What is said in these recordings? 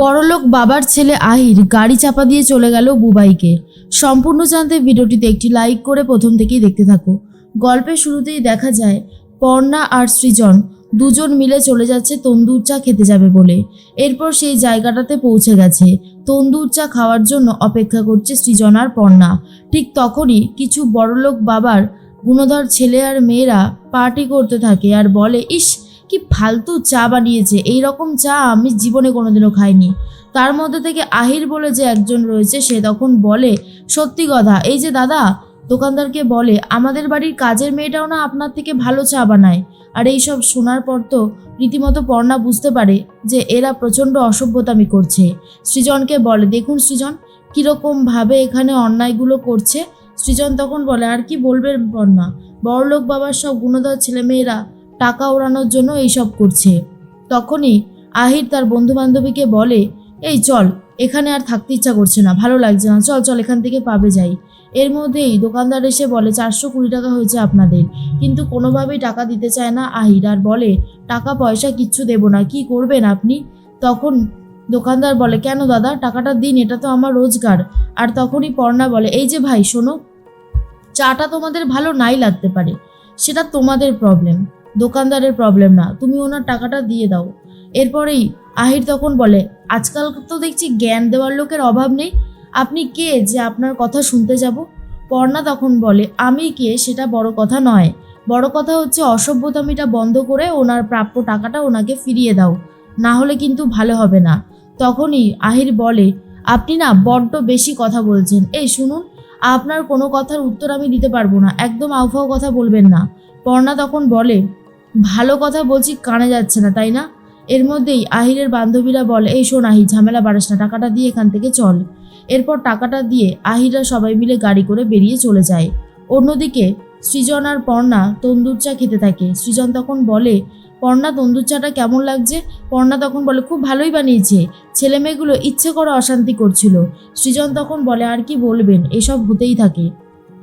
বড়লোক বাবার ছেলে আহির গাড়ি চাপা দিয়ে চলে গেল বুবাইকে। সম্পূর্ণ জানতে ভিডিওটিতে একটি লাইক করে প্রথম থেকেই দেখতে থাকো। গল্পের শুরুতেই দেখা যায়, পর্ণা আর সৃজন দুজন মিলে চলে যাচ্ছে তন্দুর চা খেতে যাবে বলে। এরপর সেই জায়গাটাতে পৌঁছে গেছে। তন্দুর চা খাওয়ার জন্য অপেক্ষা করছে সৃজন আর পর্ণা। ঠিক তখনই কিছু বড়লোক বাবার গুণধর ছেলে আর মেয়েরা পার্টি করতে থাকে আর বলে, ইস কি ফালতু চা বানিয়েছে? এই রকম চা আমি জীবনে কোনোদিনও খাইনি। তার মধ্যে থেকে আহির বলে যে একজন রয়েছে, সে তখন বলে, সত্যি কথা, এই যে দাদা, দোকানদারকে বলে, আমাদের বাড়ির কাজের মেয়েটাও না আপনার থেকে ভালো চা বানায়। আর এই সব শোনার পর তো রীতিমতো পর্ণা বুঝতে পারে যে এরা প্রচণ্ড অসভ্যতামি করছে। সৃজনকে বলে, দেখুন সৃজন কীরকমভাবে এখানে অন্যায়গুলো করছে। সৃজন তখন বলে, আর কি বলবেন পর্ণা? বড়লোক বাবার সব গুণধর ছেলেমেয়েরা টাকা ওড়ানোর জন্য এইসব করছে। তখনই আহির তার বন্ধু বান্ধবীকে বলে, এই চল, এখানে আর থাকতে ইচ্ছা করছে না, ভালো লাগছে না, চল চল, এখান থেকে পাবে যাই। এর মধ্যেই দোকানদার এসে বলে, চারশো কুড়ি টাকা হয়েছে আপনাদের। কিন্তু কোনোভাবেই টাকা দিতে চায় না আহির আর বলে, টাকা, পয়সা কিচ্ছু দেবো না, কি করবেন আপনি? তখন দোকানদার বলে, কেন দাদা, টাকাটা দিন, এটা তো আমার রোজগার। আর তখনই পর্ণা বলে, এই যে ভাই, শোনো, চাটা তোমাদের ভালো নাই লাগতে পারে, সেটা তোমাদের প্রবলেম দোকানদারের প্রবলেম না, তুমি ওনার টাকাটা দিয়ে দাও। এরপরেই আহির তখন বলে, আজকাল তো দেখছি জ্ঞান দেওয়ার লোকের অভাব নেই। আপনি কে যে আপনার কথা শুনতে যাব? পর্ণা তখন বলে, আমি কে সেটা বড় কথা নয়। বড় কথা হচ্ছে অসভ্যতামিটা বন্ধ করে ওনার প্রাপ্য টাকাটা ওনাকে ফিরিয়ে দাও। না হলে কিন্তু ভালো হবে না। তখনই আহির বলে, আপনি না বড্ড বেশি কথা বলছেন। এই শুনুন, আপনার কোনো কথার উত্তর আমি দিতে পারব না। একদম আউফাও কথা বলবেন না। পর্ণা তখন বলে ভালো কথা বলছি, কানে যাচ্ছে না, তাই না? এর মধ্যেই আহিরের বান্ধবীরা বলে, এই শোন আহি, ঝামেলা বাড়াস না, টাকাটা দিয়ে এখান থেকে চল। এরপর টাকাটা দিয়ে আহিরা সবাই মিলে গাড়ি করে বেরিয়ে চলে যায়। অন্যদিকে সৃজন আর পর্ণা তন্দুর চা খেতে থাকে। সৃজন তখন বলে, পর্ণা, তন্দুর চাটা কেমন লাগছে? পর্ণা তখন বলে, খুব ভালোই বানিয়েছে। ছেলে মেয়েগুলো ইচ্ছে করে অশান্তি করছিল। সৃজন তখন বলে, আর কি বলবেন, এসব হতেই থাকে।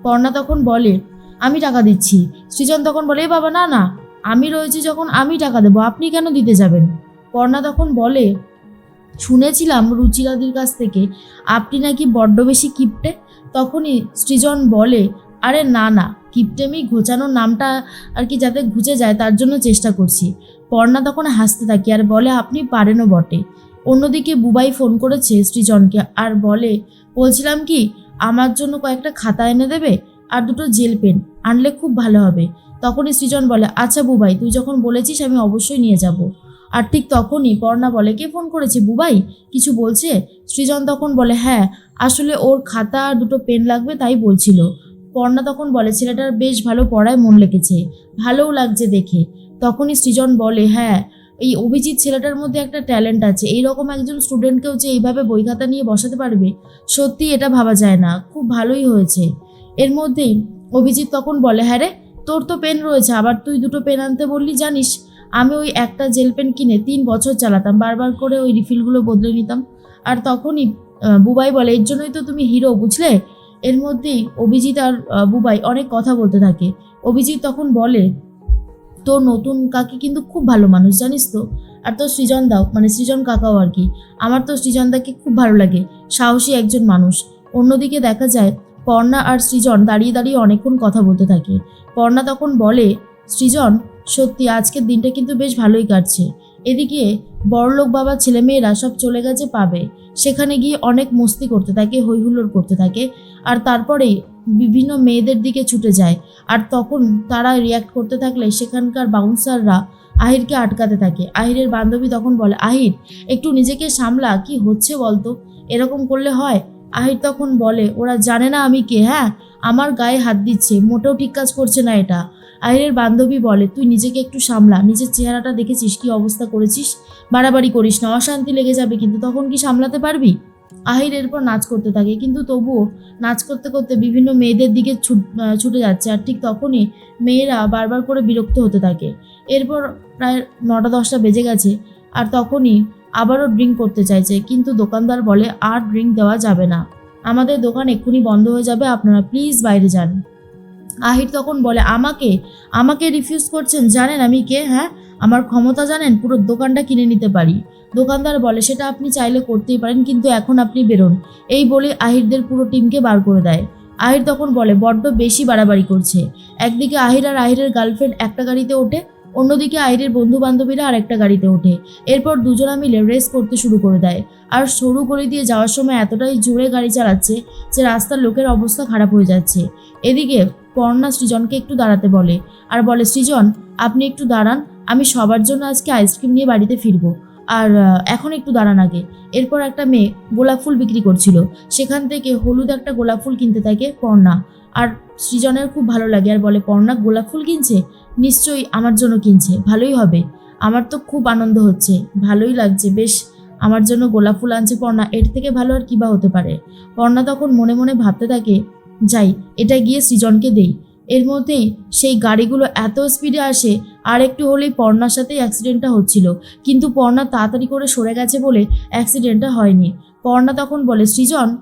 পর্ণা তখন বলে, আমি টাকা দিচ্ছি। সৃজন তখন বলে, "এ বাবা, না না আমি রয়েছি যখন আমি টাকা দেবো, আপনি কেন দিতে যাবেন? পর্ণা তখন বলে, শুনেছিলাম রুচিরাদির কাছ থেকে, আপনি নাকি বড্ড বেশি কিপটে? তখনই সৃজন বলে, আরে না না কিপটেমি ঘোচানোর নামটা আর কি যাতে ঘুচে যায়, তার জন্য চেষ্টা করছি। পর্ণা তখন হাসতে থাকি আর বলে, আপনি পারেনও বটে। অন্যদিকে বুবাই ফোন করেছে সৃজনকে আর বলে, বলছিলাম কি, আমার জন্য কয়েকটা খাতা এনে দেবে? আর দুটো জেল পেন। আনলে খুব ভালো হবে। তখনই সৃজন বলে আচ্ছা বুবাই, তুই যখন বলেছিস আমি অবশ্যই নিয়ে যাব। আর ঠিক তখনই পর্ণা বলে, কে ফোন করেছে বুবাই? কিছু বলছে? সৃজন তখন বলে হ্যাঁ আসলে ওর খাতা আর দুটো পেন লাগবে তাই বলছিল। পর্ণা তখন বলে, ছেলেটার বেশ ভালো পড়ায় মন লেগেছে, ভালোও লাগছে দেখে। তখনই সৃজন বলে হ্যাঁ এই অভিজিৎ ছেলেটার মধ্যে একটা ট্যালেন্ট আছে। এইরকম একজন স্টুডেন্টকেও যে এইভাবে বই খাতা নিয়ে বসাতে পারবে সত্যি এটা ভাবা যায় না। খুব ভালোই হয়েছে। এর মধ্যেই অভিজিৎ তখন বলে হ্যাঁ রে, তোর তো পেন রয়েছে, আবার তুই দুটো পেন আনতে বললি, জানিস? আমি ওই একটা জেল পেন কিনে তিন বছর চালাতাম, বারবার করে ওই রিফিলগুলো বদলে নিতাম। আর তখনই বুবাই বলে, এর জন্যই তো তুমি হিরো, বুঝলে? এর মধ্যেই অভিজিৎ আর বুবাই অনেক কথা বলতে থাকে। অভিজিৎ তখন বলে, তোর নতুন কাকি কিন্তু খুব ভালো মানুষ, জানিস তো? আর তোর সৃজন দাও মানে সৃজন কাকাও আর কি। আমার তো সৃজন দাকে খুব ভালো লাগে, সাহসী একজন মানুষ। অন্যদিকে দেখা যায় পর্ণা আর সৃজন দাঁড়িয়ে দাঁড়িয়ে অনেকক্ষণ কথা বলতে থাকে। পর্ণা তখন বলে, সৃজন, সত্যি আজকের দিনটা কিন্তু বেশ ভালোই কাটছে। এদিকে বড়লোক বাবার ছেলেমেয়েরা সব চলে গেছে পাবে। সেখানে গিয়ে অনেক মস্তি করতে থাকে, হৈহুল্লোড় করতে থাকে আর তারপরেই বিভিন্ন মেয়েদের দিকে ছুটে যায়। আর তখন তারা রিয়াক্ট করতে থাকলে সেখানকার বাউন্সাররা আহিরকে আটকাতে থাকে। আহিরের বান্ধবী তখন বলে, আহির, একটু নিজেকে সামলা, কি হচ্ছে বলতো? এরকম করলে হয়? আহির তখন বলে, ওরা জানে না আমি কে হ্যাঁ? আমার গায়ে হাত দিচ্ছে, মোটেও ঠিক কাজ করছে না এটা। আহিরের বান্ধবী বলে, তুই নিজেকে একটু সামলা, নিজের চেহারাটা দেখেছিস, কি অবস্থা করেছিস? বাড়াবাড়ি করিস না, অশান্তি লেগে যাবে, কিন্তু তখন কি সামলাতে পারবি? আহির এরপর নাচ করতে থাকে, কিন্তু তবুও নাচ করতে করতে বিভিন্ন মেয়েদের দিকে ছুট ছুটে যাচ্ছে, আর ঠিক তখনই মেয়েরা বারবার করে বিরক্ত হতে থাকে। এরপর প্রায় নটা দশটা বেজে গেছে, আর তখনই আবারও ড্রিঙ্ক করতে চাইছে, কিন্তু দোকানদার বলে, আর ড্রিঙ্ক দেওয়া যাবে না। আমাদের দোকান এক্ষুনি বন্ধ হয়ে যাবে, আপনারা প্লিজ বাইরে যান। আহির তখন বলে, আমাকে? আমাকে রিফিউজ করছেন? জানেন আমি কে হ্যাঁ? আমার ক্ষমতা জানেন? পুরো দোকানটা কিনে নিতে পারি। দোকানদার বলে, সেটা আপনি চাইলে করতেই পারেন, কিন্তু এখন আপনি বেরোন। এই বলে আহিরদের পুরো টিমকে বার করে দেয়। আহির তখন বলে, বড্ড বেশি বাড়াবাড়ি করছে। একদিকে আহির আর আহিরের গার্লফ্রেন্ড একটা গাড়িতে ওঠে অন্যদিকে আইরের বন্ধু বান্ধবীরা আর একটা গাড়িতে ওঠে। এরপর দুজনা মিলে রেস করতে শুরু করে দেয়। আর সরু করে দিয়ে যাওয়ার সময় এতটাই জোরে গাড়ি চালাচ্ছে যে রাস্তার লোকের অবস্থা খারাপ হয়ে যাচ্ছে। এদিকে পর্ণা সৃজনকে একটু দাঁড়াতে বলে, আর বলে, সৃজন, আপনি একটু দাঁড়ান, আমি সবার জন্য আজকে আইসক্রিম নিয়ে বাড়িতে ফিরবো। আর এখন একটু দাঁড়ান আগে। এরপর একটা মেয়ে গোলাপ ফুল বিক্রি করছিল। সেখান থেকে হলুদ একটা গোলাপ ফুল কিনতে থাকে পর্ণা আর সৃজনের খুব ভালো লাগে আর বলে পর্ণা গোলাপ ফুল কিনছে? নিশ্চয়ই, আমার জন্য কিনছে, ভালোই হবে। আমার তো খুব আনন্দ হচ্ছে, ভালোই লাগছে, বেশ। আমার জন্য গোলাপ ফুল আনছে পর্ণা এর থেকে ভালো আর কিবা হতে পারে? পর্ণা তখন মনে মনে ভাবতে থাকে, যাই, এটা গিয়ে সৃজনকে দেই। এর মধ্যেই সেই গাড়িগুলো এত স্পিডে আসে, আর একটু হলেই পর্ণার সাথেই অ্যাক্সিডেন্টটা হচ্ছিল। কিন্তু পর্ণা তাড়াতাড়ি করে সরে গেছে বলে অ্যাক্সিডেন্টটা হয়নি। পর্ণা তখন বলে, সৃজন,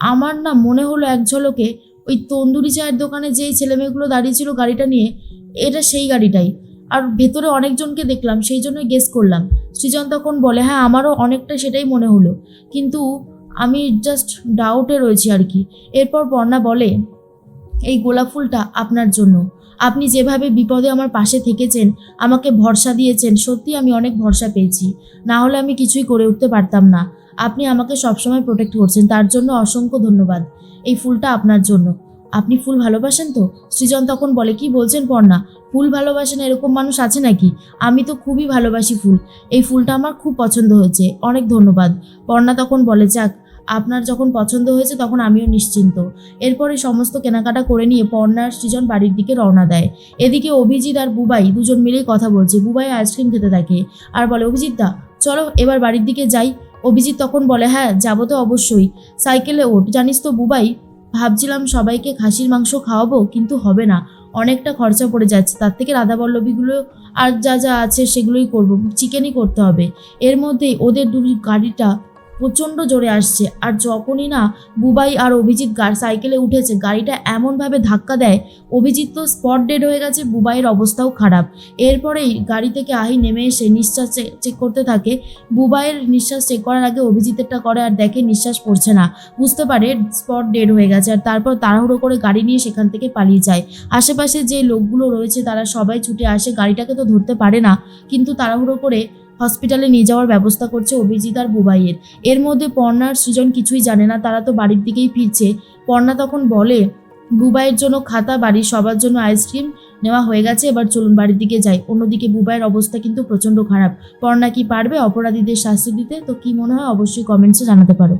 আমার না মনে হলো এক ঝলকে ওই তন্দুরি চায়ের দোকানে যেই ছেলেমেয়েগুলো দাঁড়িয়েছিল গাড়িটা নিয়ে, এটা সেই গাড়িটাই। আর ভেতরে অনেকজনকে দেখলাম, সেই জন্যই গেস করলাম। সৃজন তখন বলে হ্যাঁ আমারও অনেকটা সেটাই মনে হলো। কিন্তু আমি জাস্ট ডাউটে রয়েছি আর কি। এরপর পর্ণা বলে এই গোলাপ ফুলটা আপনার জন্য। আপনি যেভাবে বিপদে আমার পাশে থেকেছেন, আমাকে ভরসা দিয়েছেন, সত্যি আমি অনেক ভরসা পেয়েছি। না হলে আমি কিছুই করে উঠতে পারতাম না। আপনি আমাকে সবসময় প্রোটেক্ট করছেন, তার জন্য অসংখ্য ধন্যবাদ। এই ফুলটা আপনার জন্য। আপনি ফুল ভালোবাসেন তো? সৃজন তখন বলে, কি বলছেন পর্ণা? ফুল ভালোবাসেন এরকম মানুষ আছে নাকি? আমি তো খুবই ভালোবাসি ফুল। এই ফুলটা আমার খুব পছন্দ হয়েছে। অনেক ধন্যবাদ। পর্ণা তখন বলে, যাক আপনার যখন পছন্দ হয়েছে তখন আমিও নিশ্চিন্ত। এরপরে সমস্ত কেনাকাটা করে নিয়ে পর্ণার সৃজন বাড়ির দিকে রওনা দেয়। এদিকে অভিজিৎ আর বুবাই দুজন মিলেই কথা বলছে। বুবাই আইসক্রিম খেতে থাকে আর বলে, অভিজিৎ দা, চলো এবার বাড়ির দিকে যাই। অভিজিৎ তখন বলে হ্যাঁ যাব তো অবশ্যই। সাইকেলে ওঠ। জানিস তো বুবাই, ভাবছিলাম সবাইকে খাসির মাংস খাওয়াবো, কিন্তু হবে না। অনেকটা খরচা পড়ে যাচ্ছে। তার থেকে রাধাবল্লভীগুলো আর যা যা আছে সেগুলোই করব। চিকেনই করতে হবে। এর মধ্যেই ওদের দু গাড়িটা প্রচণ্ড জোরে আসছে। আর যখনই না বুবাই আর অভিজিৎ সাইকেলে উঠেছে, গাড়িটা এমনভাবে ধাক্কা দেয়, অভিজিৎ তো স্পট ডেড হয়ে গেছে, বুবাইয়ের অবস্থাও খারাপ। এরপরেই গাড়ি থেকে আহি নেমে এসে নিঃশ্বাস চেক করতে থাকে। বুবাইয়ের নিঃশ্বাস চেক করার আগে অভিজিতেরটা করে আর দেখে নিঃশ্বাস পড়ছে না। বুঝতে পারে স্পট ডেড হয়ে গেছে আর তারপর তাড়াহুড়ো করে গাড়ি নিয়ে সেখান থেকে পালিয়ে যায়। আশেপাশে যে লোকগুলো রয়েছে তারা সবাই ছুটে আসে, গাড়িটাকে তো ধরতে পারে না। কিন্তু তাড়াহুড়ো করে হসপিটালে নিয়ে যাওয়ার ব্যবস্থা করছে অভিজিৎ আর বুবাইয়ের। এর মধ্যে পর্ণার সৃজন কিছুই জানে না, তারা তো বাড়ির দিকেই ফিরছে। পর্ণা তখন বলে, বুবাইয়ের জন্য খাতা বাড়ি সবার জন্য আইসক্রিম নেওয়া হয়ে গেছে, এবার চলুন বাড়ির দিকে যাই। অন্যদিকে বুবাইয়ের অবস্থা কিন্তু প্রচণ্ড খারাপ। পর্ণা কি পারবে অপরাধীদের শাস্তি দিতে? তো কি মনে হয় অবশ্যই কমেন্টসে জানাতে পারো।